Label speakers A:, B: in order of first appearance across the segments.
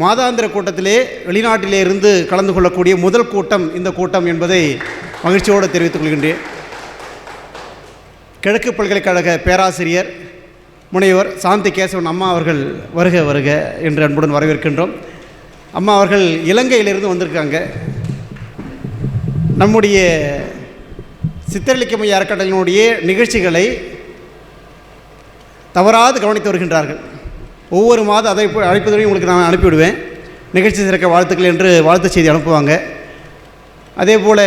A: மாதாந்திர கூட்டத்திலே வெளிநாட்டிலே இருந்து கலந்து கொள்ளக்கூடிய முதல் கூட்டம் இந்த கூட்டம் என்பதை மகிழ்ச்சியோடு தெரிவித்துக் கொள்கின்றேன். கிழக்கு பல்கலைக்கழக பேராசிரியர் முனைவர் சாந்தி கேசவன் அம்மா அவர்கள் வருக வருக என்று அன்புடன் வரவேற்கின்றோம். அம்மா அவர்கள் இலங்கையிலிருந்து வந்திருக்காங்க. நம்முடைய சித்தரலிக்கமைய அறக்கட்டளையினுடைய நிகழ்ச்சிகளை தவறாது கவனித்து வருகின்றார்கள். ஒவ்வொரு மாதம் அதை இப்போ அழைப்பதையும் உங்களுக்கு நான் அனுப்பிவிடுவேன். நிகழ்ச்சி சிறக்க வாழ்த்துக்கள் என்று வாழ்த்து செய்தி அனுப்புவாங்க. அதே போல்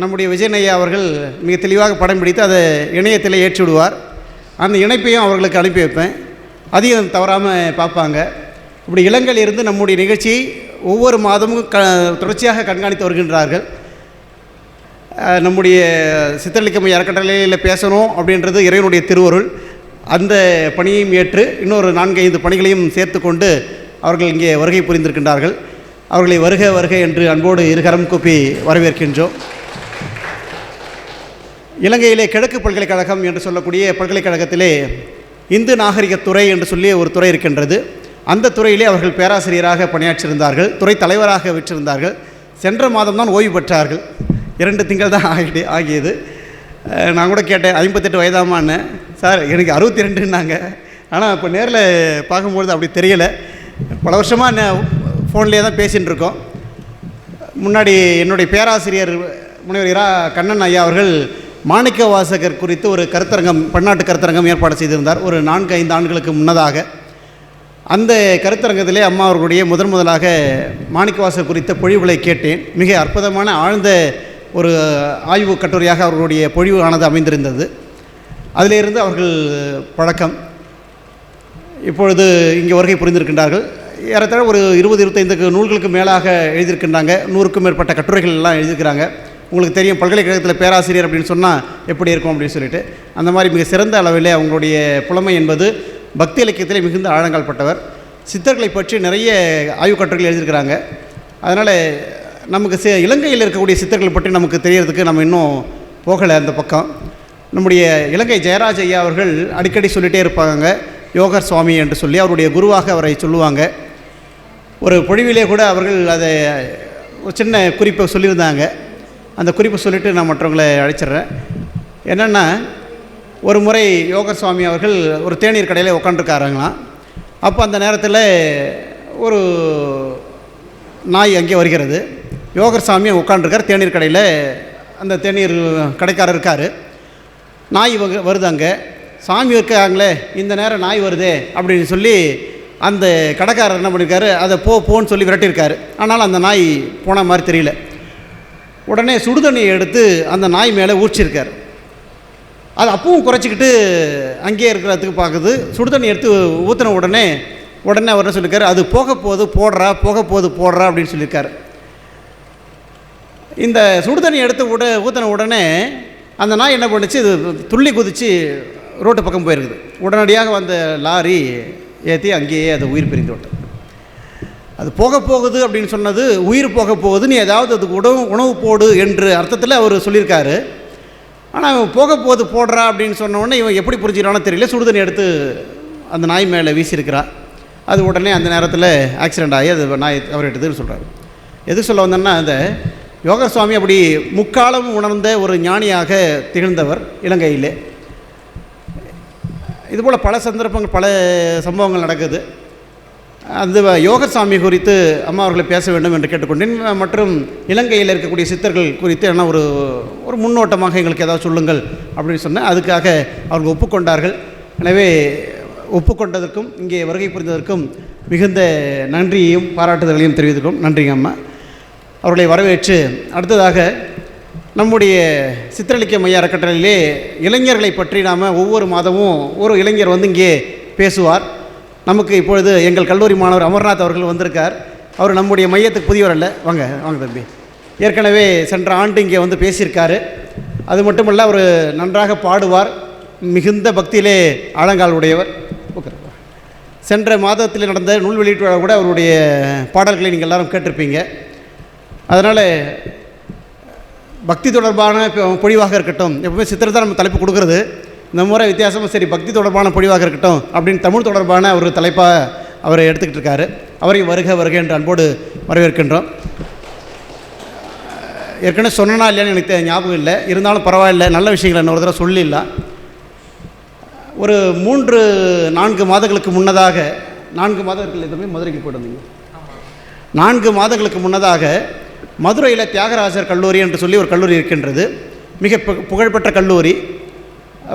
A: நம்முடைய விஜயன் ஐயா அவர்கள் மிக தெளிவாக படம் பிடித்து அதை இணையத்தில் ஏற்றி விடுவார் அந்த இணைப்பையும் அவர்களுக்கு அனுப்பி வைப்பேன். அதையும் தவறாமல் பார்ப்பாங்க. இப்படி இளங்கல் இருந்து நம்முடைய நிகழ்ச்சியை ஒவ்வொரு மாதமும் க தொடர்ச்சியாக கண்காணித்து வருகின்றார்கள். நம்முடைய சித்தரலிக்கமை அறக்கட்டளையில் பேசணும் அப்படின்றது இறைவனுடைய திருவருள். அந்த பணியையும் ஏற்று இன்னொரு நான்கு ஐந்து பணிகளையும் சேர்த்து கொண்டு அவர்கள் இங்கே வருகை புரிந்திருக்கின்றார்கள். அவர்களை வருக வருக என்று அன்போடு இருகரம் கூப்பி வரவேற்கின்றோம். இலங்கையிலே கிழக்கு பல்கலைக்கழகம் என்று சொல்லக்கூடிய பல்கலைக்கழகத்திலே இந்து நாகரிகத்துறை என்று சொல்லி ஒரு துறை இருக்கின்றது. அந்த துறையிலே அவர்கள் பேராசிரியராக பணியாற்றியிருந்தார்கள். துறை தலைவராக விற்றிருந்தார்கள். சென்ற மாதம்தான் ஓய்வு பெற்றார்கள். இரண்டு திங்கள் தான் ஆகிட்டு ஆகியது. நான் கூட கேட்டேன் ஐம்பத்தெட்டு வயதாமான்னு சார் எனக்கு அறுபத்தி ரெண்டுன்னாங்க ஆனால் இப்போ நேரில் பார்க்கும்பொழுது அப்படி தெரியலை. பல வருஷமாக ஃபோன்லேயே தான் பேசின்னு இருக்கோம். முன்னாடி என்னுடைய பேராசிரியர் முனைவர் இரா கண்ணன் ஐயா அவர்கள் மாணிக்க வாசகர் குறித்து ஒரு கருத்தரங்கம் பன்னாட்டு கருத்தரங்கம் ஏற்பாடு செய்திருந்தார். ஒரு நான்கு ஐந்து ஆண்டுகளுக்கு முன்னதாக. அந்த கருத்தரங்கத்திலே அம்மா அவர்களுடைய முதன் முதலாக மாணிக்கவாசகர் குறித்த பொழிவுகளை கேட்டேன். மிக அற்புதமான ஆழ்ந்த ஒரு ஆய்வு கட்டுரையாக அவர்களுடைய பொழிவு ஆனது அமைந்திருந்தது. அதிலிருந்து அவர்கள் பழக்கம். இப்பொழுது இங்கே வருகை புரிந்திருக்கின்றார்கள். ஏறத்தாழ ஒரு இருபது இருபத்தைந்துக்கு நூல்களுக்கு மேலாக எழுதியிருக்கின்றாங்க. நூறுக்கும் மேற்பட்ட கட்டுரைகள் எல்லாம் எழுதியிருக்கிறாங்க. உங்களுக்கு தெரியும் பல்கலைக்கழகத்தில் பேராசிரியர் அப்படின்னு சொன்னால் எப்படி இருக்கும் அப்படின்னு சொல்லிட்டு. அந்த மாதிரி மிக சிறந்த அளவிலே அவங்களுடைய புலமை என்பது பக்தி இலக்கியத்திலே மிகுந்த ஆழங்கால் பட்டவர். சித்தர்களை பற்றி நிறைய ஆய்வுக் கட்டுரைகள் எழுதியிருக்கிறாங்க. அதனால் நமக்கு சி இலங்கையில் இருக்கக்கூடிய சித்தர்களை பற்றி நமக்கு தெரியறதுக்கு நம்ம இன்னும் போகலை அந்த பக்கம். நம்முடைய இலங்கை ஜெயராஜ் ஐயா அவர்கள் அடிக்கடி சொல்லிகிட்டே இருப்பாங்க யோகர் சுவாமி என்று சொல்லி அவருடைய குருவாக அவரை சொல்லுவாங்க. ஒரு பொழிவிலே கூட அவர்கள் அதை ஒரு சின்ன குறிப்பை சொல்லியிருந்தாங்க. அந்த குறிப்பை சொல்லிவிட்டு நான் மற்றவங்களை அழைச்சிட்றேன். என்னென்னா ஒரு முறை யோகர் சுவாமி அவர்கள் ஒரு தேநீர் கடையில் உட்காந்துருக்காருங்களாம் அப்போ அந்த நேரத்தில் ஒரு நாய் அங்கே வருகிறது. யோகர் சாமி உட்காந்துருக்கார் தேநீர் கடையில் அந்த தேநீர் கடைக்காரர் இருக்கார். நாய் வகு- வருது அங்கே சாமி இருக்காங்களே இந்த நேரம் நாய் வருதே அப்படின்னு சொல்லி அந்த கடைக்காரர் என்ன பண்ணியிருக்காரு அதை போ போன்னு சொல்லி விரட்டியிருக்காரு. ஆனால் அந்த நாய் போன மாதிரி தெரியல. உடனே சுடுதண்ணியை எடுத்து அந்த நாய் மேலே ஊற்றிருக்கார் அது அப்பவும் குறைச்சிக்கிட்டு அங்கேயே இருக்கிறதுக்கு பார்க்குது. சுடுதண்ணி எடுத்து ஊற்றின உடனே உடனே அவர் என்ன சொல்லியிருக்காரு அது போக போகுது போடுறா போக போடுறா அப்படின்னு சொல்லியிருக்காரு. இந்த சுடுதண்ணி எடுத்து உட ஊற்றின உடனே அந்த நாய் என்ன பண்ணுச்சு இது துள்ளி குதித்து ரோட்டு பக்கம் போயிருக்குது. உடனடியாக வந்த லாரி ஏற்றி அங்கேயே அது உயிர் பிரிந்து விட்டது. அது போக போகுது அப்படின்னு சொன்னது உயிர் போக போகுது நீ ஏதாவது அதுக்கு உணவு உணவு போடு என்று அர்த்தத்தில் அவர் சொல்லியிருக்காரு. ஆனால் அவன் போக போகுது போடுறா அப்படின்னு சொன்னோடனே இவன் எப்படி புரிஞ்சுக்கிறானோ தெரியல சுடுதண்ணி எடுத்து அந்த நாய் மேலே வீசியிருக்கிறா. அது உடனே அந்த நேரத்தில் ஆக்சிடெண்ட் ஆகி அது நாய் தவறிட்டதுன்னு சொல்கிறாரு எது சொல்ல வந்தேன்னா அந்த யோகா சுவாமி அப்படி முக்காலம் உணர்ந்த ஒரு ஞானியாக திகழ்ந்தவர் இலங்கையிலே. இதுபோல் பல சந்தர்ப்பங்கள் பல சம்பவங்கள் நடக்குது. அந்த யோகர் சுவாமி குறித்து அம்மா அவர்களை பேச வேண்டும் என்று கேட்டுக்கொண்டேன். மற்றும் இலங்கையில் இருக்கக்கூடிய சித்தர்கள் குறித்து என்ன ஒரு ஒரு முன்னோட்டமாக எங்களுக்கு ஏதாவது சொல்லுங்கள் அப்படின்னு சொன்னேன். அதுக்காக அவர்கள் ஒப்புக்கொண்டார்கள். எனவே ஒப்புக்கொண்டதற்கும் இங்கே வருகை புரிந்ததற்கும் மிகுந்த நன்றியையும் பாராட்டுதல்களையும் தெரிவித்துக்கிறோம் நன்றிங்க அம்மா. அவர்களை வரவேற்று அடுத்ததாக நம்முடைய சித்திரளிக்க மைய அறக்கட்டளையிலே இளைஞர்களை பற்றி நாம் ஒவ்வொரு மாதமும் ஒரு இளைஞர் வந்து இங்கே பேசுவார். நமக்கு இப்பொழுது எங்கள் கல்லூரி மாணவர் அமர்நாத் அவர்கள் வந்திருக்கார். அவர் நம்முடைய மையத்துக்கு புதியவர் அல்ல. வாங்க வாங்க தம்பி. ஏற்கனவே சென்ற ஆண்டு இங்கே வந்து பேசியிருக்காரு. அது மட்டுமல்ல அவர் நன்றாக பாடுவார். மிகுந்த பக்தியிலே ஆழங்கால் உடையவர். சென்ற மாதத்தில் நடந்த நூல் வெளியீட்டு கூட அவருடைய பாடல்களை நீங்கள் எல்லாரும் கேட்டிருப்பீங்க. அதனால் பக்தி தொடர்பான பொழிவாக இருக்கட்டும் எப்பவுமே சித்திரத்தை நம்ம தலைப்பு கொடுக்குறது. இந்த முறை வித்தியாசமாக சரி பக்தி தொடர்பான பொழிவாக இருக்கட்டும் அப்படின்னு தமிழ் தொடர்பான ஒரு தலைப்பாக அவரை எடுத்துக்கிட்டு இருக்காரு. அவரை வருக வருக என்று அன்போடு வரவேற்கின்றோம். ஏற்கனவே சொன்னா இல்லையான்னு எனக்கு ஞாபகம் இல்லை. இருந்தாலும் பரவாயில்ல நல்ல விஷயங்களை இன்னொரு தடவை சொல்லிடலாம். ஒரு மூன்று நான்கு மாதங்களுக்கு முன்னதாக நான்கு மாதம் இருக்குல்ல தம்பி மதுரைக்கு போயிட்டு வந்தீங்க. நான்கு மாதங்களுக்கு முன்னதாக மதுரையில் தியாகராஜர் கல்லூரி என்று சொல்லி ஒரு கல்லூரி இருக்கின்றது. மிக பு- புகழ்பெற்ற கல்லூரி.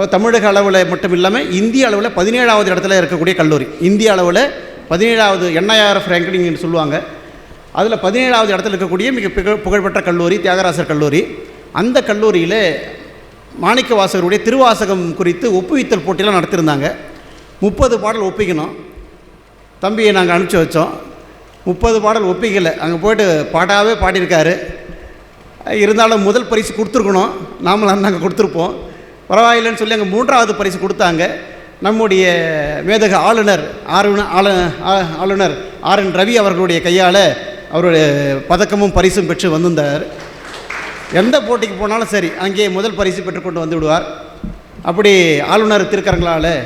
A: தமிழக அளவில் மட்டும் இல்லாமல் இந்திய அளவில் பதினேழாவது இடத்துல இருக்கக்கூடிய கல்லூரி. இந்திய அளவில் பதினேழாவது என்ஐஆர்எஃப் ரேங்கிங்னு சொல்லுவாங்க. அதில் பதினேழாவது இடத்துல இருக்கக்கூடிய மிக புகழ்பெற்ற கல்லூரி தியாகராசர் கல்லூரி. அந்த கல்லூரியில் மாணிக்க வாசகருடைய திருவாசகம் குறித்து ஒப்புவித்தல் போட்டியெலாம் நடத்தியிருந்தாங்க. முப்பது பாடல் ஒப்பிக்கணும். தம்பியை நாங்கள் அனுப்பிச்சி வச்சோம். முப்பது பாடல் ஒப்பிக்கலை. அங்கே போயிட்டு பாட்டாகவே பாடியிருக்காரு. இருந்தாலும் முதல் பரிசு கொடுத்துருக்கணும். நாமளும் நாங்கள் கொடுத்துருப்போம். பரவாயில்லைன்னு சொல்லி அங்கே மூன்றாவது பரிசு கொடுத்தாங்க. நம்முடைய மேதக ஆளுநர் ஆளுநர் ஆளு ஆ- ஆளுநர் ஆர் என் ரவி அவர்களுடைய கையால் அவருடைய பதக்கமும் பரிசும் பெற்று வந்திருந்தார். எந்த போட்டிக்கு போனாலும் சரி அங்கே முதல் பரிசு பெற்றுக்கொண்டு வந்து விடுவார். அப்படி ஆளுநர் திருக்கரங்களால்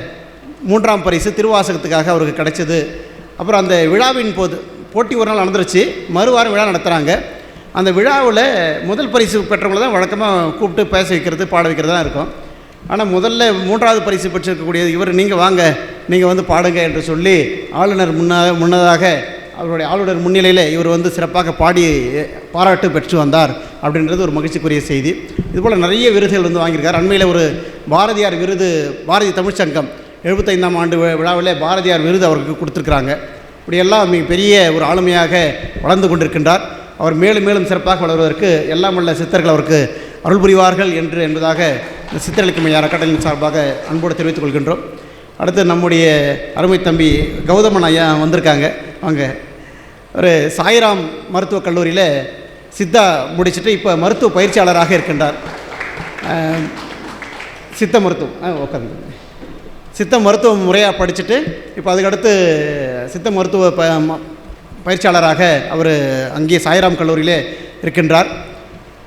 A: மூன்றாம் பரிசு திருவாசகத்துக்காக அவருக்கு கிடைச்சது. அப்புறம் அந்த விழாவின் போது போட்டி ஒரு நாள் நடந்துருச்சு. மறுவாரம் விழா நடத்துகிறாங்க அந்த விழாவில் முதல் பரிசு பெற்றவங்கள தான் வழக்கமாக கூப்பிட்டு பேச வைக்கிறது பாட வைக்கிறது தான் இருக்கும். ஆனால் முதல்ல மூன்றாவது பரிசு பெற்றிருக்கக்கூடிய இவர். நீங்கள் வாங்க நீங்கள் வந்து பாடுங்க என்று சொல்லி ஆளுநர் முன்னாக முன்னதாக அவருடைய ஆளுநர் முன்னிலையில் இவர் வந்து சிறப்பாக பாடி பாராட்டு பெற்று வந்தார் அப்படின்றது ஒரு மகிழ்ச்சிக்குரிய செய்தி. இதுபோல் நிறைய விருதுகள் வந்து வாங்கியிருக்கார். அண்மையில் ஒரு பாரதியார் விருது பாரதி தமிழ்ச்சங்கம் எழுபத்தைந்தாம் ஆண்டு விழாவில் பாரதியார் விருது அவருக்கு கொடுத்துருக்குறாங்க. இப்படியெல்லாம் மிக பெரிய ஒரு ஆளுமையாக வளர்ந்து கொண்டிருக்கின்றார். அவர் மேலும் மேலும் சிறப்பாக வளர்வதற்கு எல்லாம் உள்ள சித்தர்கள் அவருக்கு அருள் புரிவார்கள் என்று என்பதாக இந்த சித்தரளிக்கும் மைய அறக்கட்டளையின் சார்பாக அன்போடு தெரிவித்துக் கொள்கின்றோம். அடுத்து நம்முடைய அருமை தம்பி கௌதமன் ஐயா வந்திருக்காங்க. வாங்க. ஒரு சாய்ராம் மருத்துவக் கல்லூரியில் சித்தா முடிச்சுட்டு இப்போ மருத்துவ பயிற்சியாளராக இருக்கின்றார். சித்த மருத்துவம். ஆ உட்காந்து சித்த மருத்துவ முறையாக படிச்சுட்டு இப்போ அதுக்கடுத்து சித்த மருத்துவ ப ம- பயிற்சியாளராக அவர் அங்கே சாய்ராம் கல்லூரியிலே இருக்கின்றார்.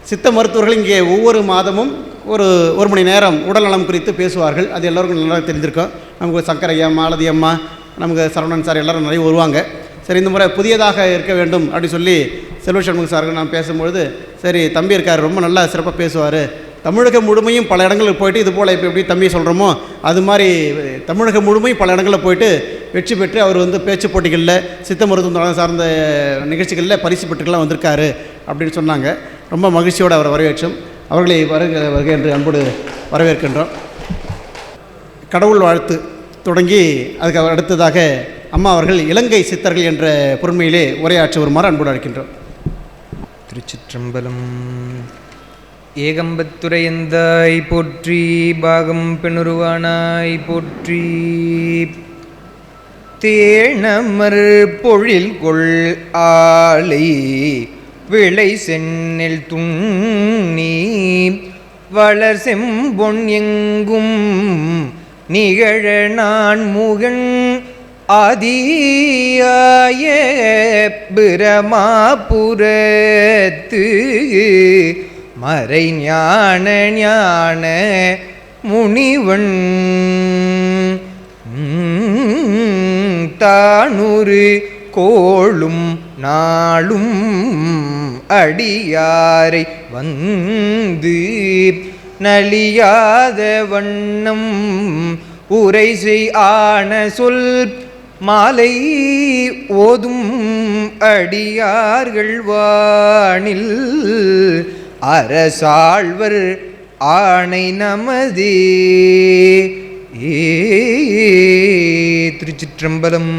A: சித்த மருத்துவர்கள் இங்கே ஒவ்வொரு மாதமும் ஒரு ஒரு மணி நேரம் உடல் நலம் குறித்து பேசுவார்கள். அது எல்லோருக்கும் நல்லா தெரிஞ்சிருக்கோம். நமக்கு சங்கரையா மாலதி அம்மா நமக்கு சரவணன் சார் எல்லோரும் நிறைய வருவாங்க. சரி இந்த முறை புதியதாக இருக்க வேண்டும் அப்படின்னு சொல்லி செல்வ சண்முக சாருக்கு நான் பேசும்பொழுது சரி தம்பி இருக்கார் ரொம்ப நல்லா சிறப்பாக பேசுவார். தமிழகம் முழுமையும் பல இடங்களுக்கு போயிட்டு இது போல் இப்போ எப்படி தம்பி சொல்கிறோமோ அது மாதிரி தமிழகம் முழுமையும் பல இடங்களில் போயிட்டு வெற்றி பெற்று அவர் வந்து பேச்சு போட்டிகளில் சித்த மருத்துவம் சார்ந்த நிகழ்ச்சிகளில் பரிசு பெற்றுக்கெல்லாம் வந்திருக்காரு அப்படின்னு சொன்னாங்க. ரொம்ப மகிழ்ச்சியோடு அவரை வரவேற்றும். அவர்களை வருக வருக என்று அன்போடு வரவேற்கின்றோம். கடவுள் வாழ்த்து தொடங்கி அதுக்கு அடுத்ததாக அம்மா அவர்கள் இலங்கை சித்தர்கள் என்ற பொறுமையிலே உரையாற்றி வருமாறு அன்போடு அழைக்கின்றோம்.
B: திருச்சிற்றம்பலம் ஏகம்பத்துரையந்தாய் போற்றி பாகம் பெணுருவானாய் போற்றி. தேனமர் பொழில் கொள் ஆலை விளை சென்னில் துண்ணி. வளர் செம்பொன் எங்கும் நிகழ நான் முகன் ஆதியாய பிரமாபுரத்து. மறை ஞான ஞான முனிவன். உம், தானுரு கோளும் நாளும் அடியாரை வந்து நலியாத வண்ணம் உரை செய் ஆன சொல் மாலை ஓதும் அடியார்கள் வானில் அரசாழ்வர் ஆணை நமதி. ஏ திருச்சிற்றம்பலம்.